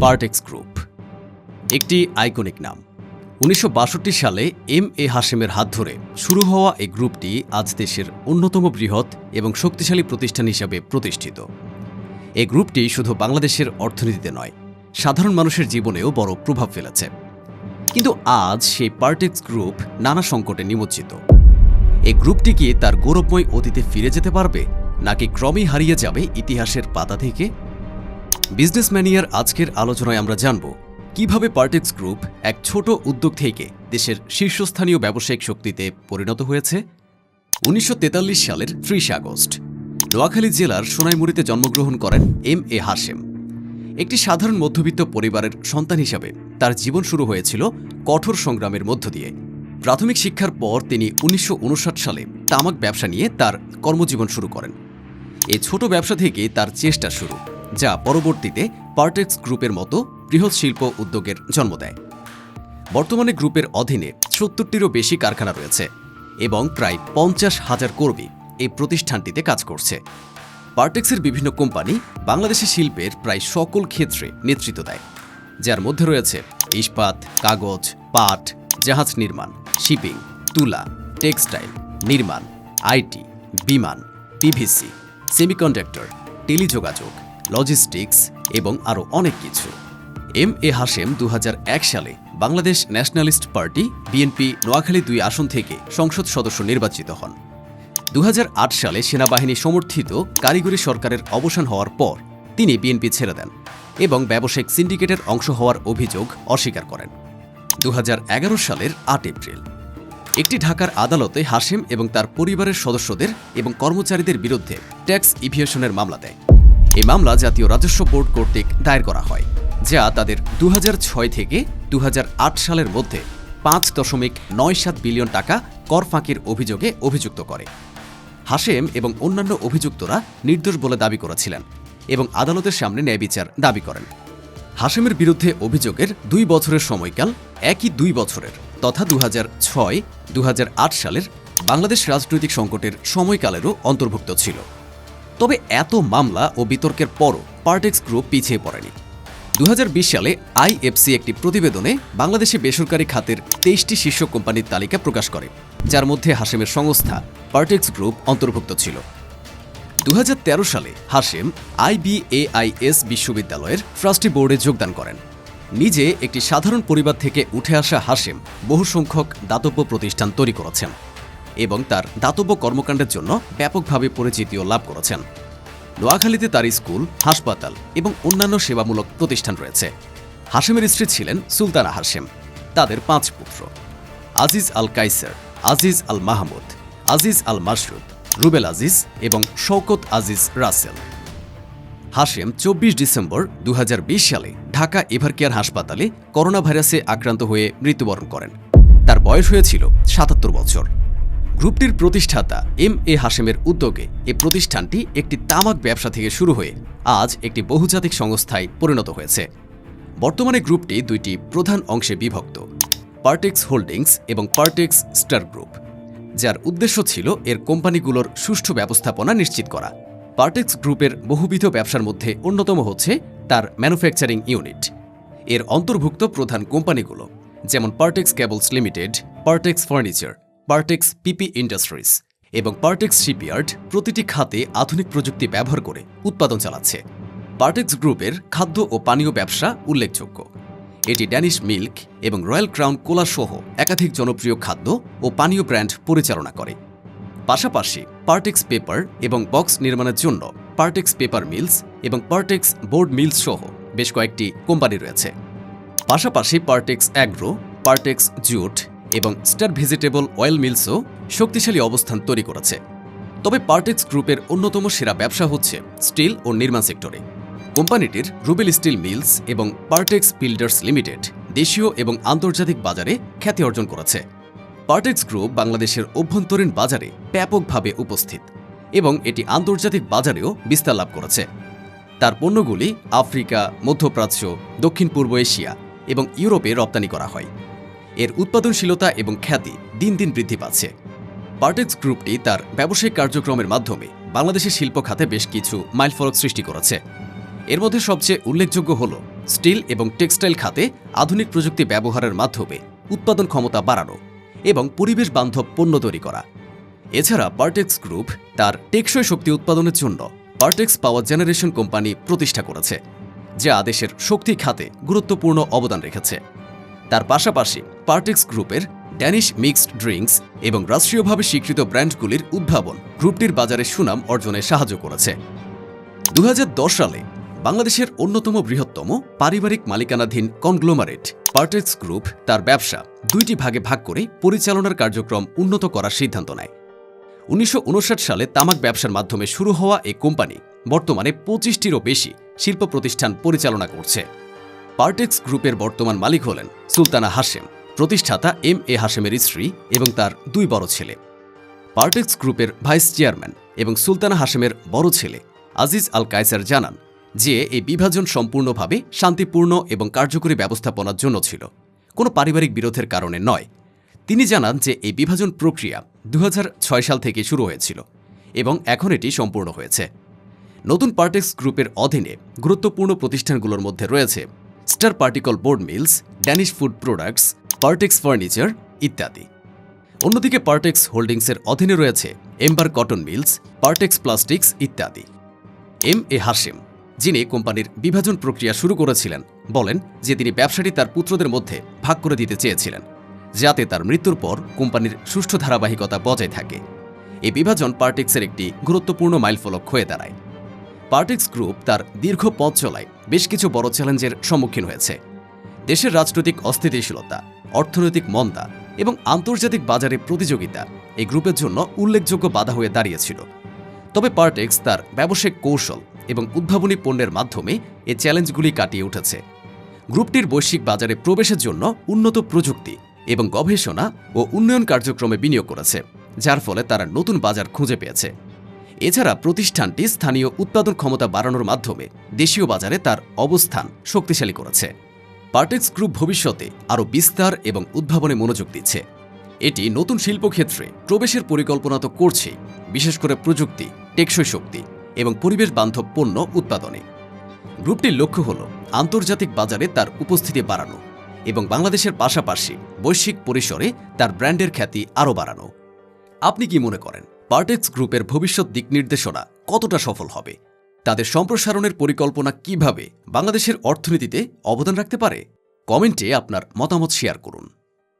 Partex group. একটি iconic নাম। উনিশশো বাষট্টি সালে এম এ হাশেমের হাত ধরে শুরু হওয়া এই গ্রুপটি আজ দেশের অন্যতম বৃহৎ এবং শক্তিশালী প্রতিষ্ঠান হিসাবে প্রতিষ্ঠিত। এই গ্রুপটি শুধু বাংলাদেশের অর্থনীতিতে নয়, সাধারণ মানুষের জীবনেও বড় প্রভাব ফেলেছে। কিন্তু আজ সেই পার্টেক্স গ্রুপ নানা সংকটে নিমজ্জিত। এই গ্রুপটি কি তার গৌরবময় অতীতে ফিরে যেতে পারবে, নাকি ক্রমেই হারিয়ে যাবে ইতিহাসের পাতা থেকে? বিজনেস ম্যানিয়ার আজকের আলোচনায় আমরা জানব কীভাবে পার্টেক্স গ্রুপ এক ছোট উদ্যোগ থেকে দেশের শীর্ষস্থানীয় ব্যবসায়িক শক্তিতে পরিণত হয়েছে? উনিশশো তেতাল্লিশ সালের ত্রিশ আগস্ট, নোয়াখালী জেলার সোনাইমুড়িতে জন্মগ্রহণ করেন এম এ হাশেম। একটি সাধারণ মধ্যবিত্ত পরিবারের সন্তান হিসাবে তার জীবন শুরু হয়েছিল কঠোর সংগ্রামের মধ্য দিয়ে। প্রাথমিক শিক্ষার পর তিনি উনিশশো উনষাট সালে তামাক ব্যবসা নিয়ে তার কর্মজীবন শুরু করেন। এই ছোট ব্যবসা থেকে তার চেষ্টা শুরু। যা পরবর্তীতে পার্টেক্স গ্রুপের মতো বৃহৎ শিল্প উদ্যোগের জন্ম দেয়। বর্তমানে গ্রুপের অধীনে সত্তরটিরও বেশি কারখানা রয়েছে এবং প্রায় পঞ্চাশ হাজার কর্মী এই প্রতিষ্ঠানটিতে কাজ করছে। পার্টেক্সের বিভিন্ন কোম্পানি বাংলাদেশের শিল্পের প্রায় সকল ক্ষেত্রে নেতৃত্ব দেয়, যার মধ্যে রয়েছে ইস্পাত, কাগজ, পাট, জাহাজ নির্মাণ, শিপিং, তুলা, টেক্সটাইল, নির্মাণ, আইটি, বিমান, পিভিসি, সেমিকন্ডাক্টর, টেলিযোগাযোগ লজিস্টিক্স এবং আরও অনেক কিছু। এম এ হাশেম দু হাজার এক সালে Bangladesh nationalist party BNP Noakhali দুই আসন থেকে সংসদ সদস্য নির্বাচিত হন। দু হাজার আট সালে সেনাবাহিনী সমর্থিত কারিগরি সরকারের অবসান হওয়ার পর তিনি বিএনপি ছেড়ে দেন এবং ব্যবসায়িক সিন্ডিকেটের অংশ হওয়ার অভিযোগ অস্বীকার করেন। দু হাজার এগারো সালের আট এপ্রিল। একটি ঢাকার আদালতে হাশেম এবং তার পরিবারের সদস্যদের এবং কর্মচারীদের বিরুদ্ধে ট্যাক্স ইভিয়েশনের মামলা দেয়। এই মামলা জাতীয় রাজস্ব বোর্ড কর্তৃক দায়ের করা হয়, যা তাদের দু হাজার ছয় থেকে দু হাজার আট সালের মধ্যে পাঁচ দশমিক নয় সাত বিলিয়ন টাকা কর ফাঁকির অভিযোগে অভিযুক্ত করে। হাশেম এবং অন্যান্য অভিযুক্তরা নির্দোষ বলে দাবি করেছিলেন এবং আদালতের সামনে ন্যায় বিচার দাবি করেন। হাশেমের বিরুদ্ধে অভিযোগের দুই বছরের সময়কাল একই দুই বছরের তথা দু ছয় দু সালের বাংলাদেশ রাজনৈতিক সংকটের সময়কালেরও অন্তর্ভুক্ত ছিল। তবে এত মামলা ও বিতর্কের পরও পার্টেক্স গ্রুপ পিছিয়ে পড়েনি। দু হাজার বিশ সালে আইএফসি একটি প্রতিবেদনে বাংলাদেশে বেসরকারি খাতের তেইশটি শীর্ষ কোম্পানির তালিকা প্রকাশ করে, যার মধ্যে হাশেমের সংস্থা পার্টেক্স গ্রুপ অন্তর্ভুক্ত ছিল। দু হাজার তেরো সালে হাশেম আইবিএআইএস বিশ্ববিদ্যালয়ের ট্রাস্টি বোর্ডে যোগদান করেন। নিজে একটি সাধারণ পরিবার থেকে উঠে আসা হাশেম বহু সংখ্যক দাতব্য প্রতিষ্ঠান তৈরি করেছেন। এবং তার দাতব্য কর্মকাণ্ডের জন্য ব্যাপকভাবে পরিচিতিও লাভ করেছেন। নোয়াখালীতে তার স্কুল, হাসপাতাল এবং অন্যান্য সেবামূলক প্রতিষ্ঠান রয়েছে। হাশেমের স্ত্রী ছিলেন সুলতানা হাশেম, তাদের পাঁচ পুত্র। আজিজ আল কাইসার, আজিজ আল মাহমুদ, আজিজ আল মাসরুদ, রুবেল আজিজ এবং শওকত আজিজ রাসেল। হাশেম চব্বিশ ডিসেম্বর দু হাজার বিশ সালে ঢাকা এভারকেয়ার হাসপাতালে করোনা ভাইরাসে আক্রান্ত হয়ে মৃত্যুবরণ করেন। তার বয়স হয়েছিল সাতাত্তর বছর। গ্রুপটির প্রতিষ্ঠাতা এম এ হাশেমের উদ্যোগে এ প্রতিষ্ঠানটি একটি তামাক ব্যবসা থেকে শুরু হয়ে আজ একটি বহুজাতিক সংস্থায় পরিণত হয়েছে। বর্তমানে গ্রুপটি দুইটি প্রধান অংশে বিভক্ত, পার্টেক্স হোল্ডিংস এবং পার্টেক্স স্টার গ্রুপ, যার উদ্দেশ্য ছিল এর কোম্পানিগুলোর সুষ্ঠু ব্যবস্থাপনা নিশ্চিত করা। পার্টেক্স গ্রুপের বহুবিধ ব্যবসার মধ্যে অন্যতম হচ্ছে তার ম্যানুফ্যাকচারিং ইউনিট। এর অন্তর্ভুক্ত প্রধান কোম্পানিগুলো, যেমন Partex cables limited, Partex furniture Partex PP industries এবং পার্টেক্স শিপইয়ার্ড প্রতিটি খাতে আধুনিক প্রযুক্তি ব্যবহার করে উৎপাদন চালাচ্ছে। পার্টেক্স গ্রুপের খাদ্য ও পানীয় ব্যবসা উল্লেখযোগ্য। এটি ড্যানিশ মিল্ক এবং রয়্যাল ক্রাউন কোলা সহ একাধিক জনপ্রিয় খাদ্য ও পানীয় ব্র্যান্ড পরিচালনা করে। পাশাপাশি পার্টেক্স পেপার এবং বক্স নির্মাণের জন্য পার্টেক্স পেপার মিলস এবং পার্টেক্স বোর্ড মিলস সহ বেশ কয়েকটি কোম্পানি রয়েছে। পাশাপাশি পার্টেক্স অ্যাগ্রো পার্টেক্স জুট এবং স্টার ভেজিটেবল অয়েল মিলসও শক্তিশালী অবস্থান তৈরি করেছে। তবে পার্টেক্স গ্রুপের অন্যতম সেরা ব্যবসা হচ্ছে স্টিল ও নির্মাণ সেক্টরে। কোম্পানিটির রুবেল স্টিল মিলস এবং পার্টেক্স বিল্ডার্স লিমিটেড দেশীয় এবং আন্তর্জাতিক বাজারে খ্যাতি অর্জন করেছে। পার্টেক্স গ্রুপ বাংলাদেশের অভ্যন্তরীণ বাজারে ব্যাপকভাবে উপস্থিত এবং এটি আন্তর্জাতিক বাজারেও বিস্তার লাভ করেছে। তার পণ্যগুলি আফ্রিকা, মধ্যপ্রাচ্য, দক্ষিণ পূর্ব এশিয়া এবং ইউরোপে রপ্তানি করা হয়। এর উৎপাদনশীলতা এবং খ্যাতি দিন দিন বৃদ্ধি পাচ্ছে। পার্টেক্স গ্রুপটি তার ব্যবসায়িক কার্যক্রমের মাধ্যমে বাংলাদেশের শিল্প খাতে বেশ কিছু মাইলফলক সৃষ্টি করেছে। এর মধ্যে সবচেয়ে উল্লেখযোগ্য হল স্টিল এবং টেক্সটাইল খাতে আধুনিক প্রযুক্তি ব্যবহারের মাধ্যমে উৎপাদন ক্ষমতা বাড়ানো এবং পরিবেশ বান্ধব পণ্য তৈরি করা। এছাড়া পার্টেক্স গ্রুপ তার টেকসই শক্তি উৎপাদনের জন্য পার্টেক্স পাওয়ার জেনারেশন কোম্পানি প্রতিষ্ঠা করেছে, যা দেশের শক্তি খাতে গুরুত্বপূর্ণ অবদান রেখেছে। তার পাশাপাশি পার্টেক্স গ্রুপের ড্যানিশ মিক্সড ড্রিঙ্কস এবং রাষ্ট্রীয়ভাবে স্বীকৃত ব্র্যান্ডগুলির উদ্ভাবন গ্রুপটির বাজারে সুনাম অর্জনে সাহায্য করেছে। দু হাজার দশ সালে বাংলাদেশের অন্যতম বৃহত্তম পারিবারিক মালিকানাধীন কনগ্লোমারেট পার্টেক্স গ্রুপ তার ব্যবসা দুইটি ভাগে ভাগ করে পরিচালনার কার্যক্রম উন্নত করার সিদ্ধান্ত নেয়। উনিশশো উনষাট সালে তামাক ব্যবসার মাধ্যমে শুরু হওয়া এই কোম্পানি বর্তমানে পঁচিশটিরও বেশি শিল্প প্রতিষ্ঠান পরিচালনা করছে। পার্টেক্স গ্রুপের বর্তমান মালিক হলেন সুলতানা হাশেম। প্রতিষ্ঠাতা এম এ হাশেমের স্ত্রী এবং তার দুই বড় ছেলে। পার্টেক্স গ্রুপের ভাইস চেয়ারম্যান এবং সুলতানা হাশেমের বড় ছেলে আজিজ আল কায়সার জানান যে এই বিভাজন সম্পূর্ণভাবে শান্তিপূর্ণ এবং কার্যকরী ব্যবস্থাপনার জন্য ছিল। কোনো পারিবারিক বিরোধের কারণে নয়। তিনি জানান যে এই বিভাজন প্রক্রিয়া দু হাজার ছয় সাল থেকে শুরু হয়েছিল এবং এখন এটি সম্পূর্ণ হয়েছে। নতুন পার্টেক্স গ্রুপের অধীনে গুরুত্বপূর্ণ প্রতিষ্ঠানগুলোর মধ্যে রয়েছে Star Particle Board Mills Danish Food Products Partex Furniture ইত্যাদি। অন্যদিকে পার্টেক্স হোল্ডিংসের অধীনে রয়েছে Amber Cotton Mills Partex Plastics ইত্যাদি। এম এ হাশেম যিনি কোম্পানির বিভাজন প্রক্রিয়া শুরু করেছিলেন, বলেন যে তিনি ব্যবসাটি তার পুত্রদের মধ্যে ভাগ করে দিতে চেয়েছিলেন, যাতে তার মৃত্যুর পর কোম্পানির সুষ্ঠু ধারাবাহিকতা বজায় থাকে। এই বিভাজন পার্টেক্সের একটি গুরুত্বপূর্ণ মাইলফলক হয়ে দাঁড়ায়। পার্টেক্স গ্রুপ তার দীর্ঘ পথ চলায় বেশ কিছু বড় চ্যালেঞ্জের সম্মুখীন হয়েছে। দেশের রাজনৈতিক অস্থিতিশীলতা, অর্থনৈতিক মন্দা এবং আন্তর্জাতিক বাজারে প্রতিযোগিতা এই গ্রুপের জন্য উল্লেখযোগ্য বাধা হয়ে দাঁড়িয়েছিল। তবে পার্টেক্স তার ব্যবসায়িক কৌশল এবং উদ্ভাবনী পণ্যের মাধ্যমে এই চ্যালেঞ্জগুলি কাটিয়ে উঠেছে। গ্রুপটির বৈশ্বিক বাজারে প্রবেশের জন্য উন্নত প্রযুক্তি এবং গবেষণা ও উন্নয়ন কার্যক্রমে বিনিয়োগ করেছে, যার ফলে তারা নতুন বাজার খুঁজে পেয়েছে। এছাড়া প্রতিষ্ঠানটি স্থানীয় উৎপাদন ক্ষমতা বাড়ানোর মাধ্যমে দেশীয় বাজারে তার অবস্থান শক্তিশালী করেছে। পার্টেক্স গ্রুপ ভবিষ্যতে আরও বিস্তার এবং উদ্ভাবনে মনোযোগ দিচ্ছে। এটি নতুন শিল্পক্ষেত্রে প্রবেশের পরিকল্পনা তো করছে বিশেষ করে প্রযুক্তি, টেকসই শক্তি এবং পরিবেশ বান্ধব পণ্য উৎপাদনে। গ্রুপটির লক্ষ্য হল আন্তর্জাতিক বাজারে তার উপস্থিতি বাড়ানো এবং বাংলাদেশের পাশাপাশি বৈশ্বিক পরিসরে তার ব্র্যান্ডের খ্যাতি আরও বাড়ানো। আপনি কি মনে করেন? পার্টেক্স গ্রুপের ভবিষ্যৎ দিক নির্দেশনা কতটা সফল হবে? তাদের সম্প্রসারণের পরিকল্পনা কীভাবে বাংলাদেশের অর্থনীতিতে অবদান রাখতে পারে? কমেন্টে আপনার মতামত শেয়ার করুন।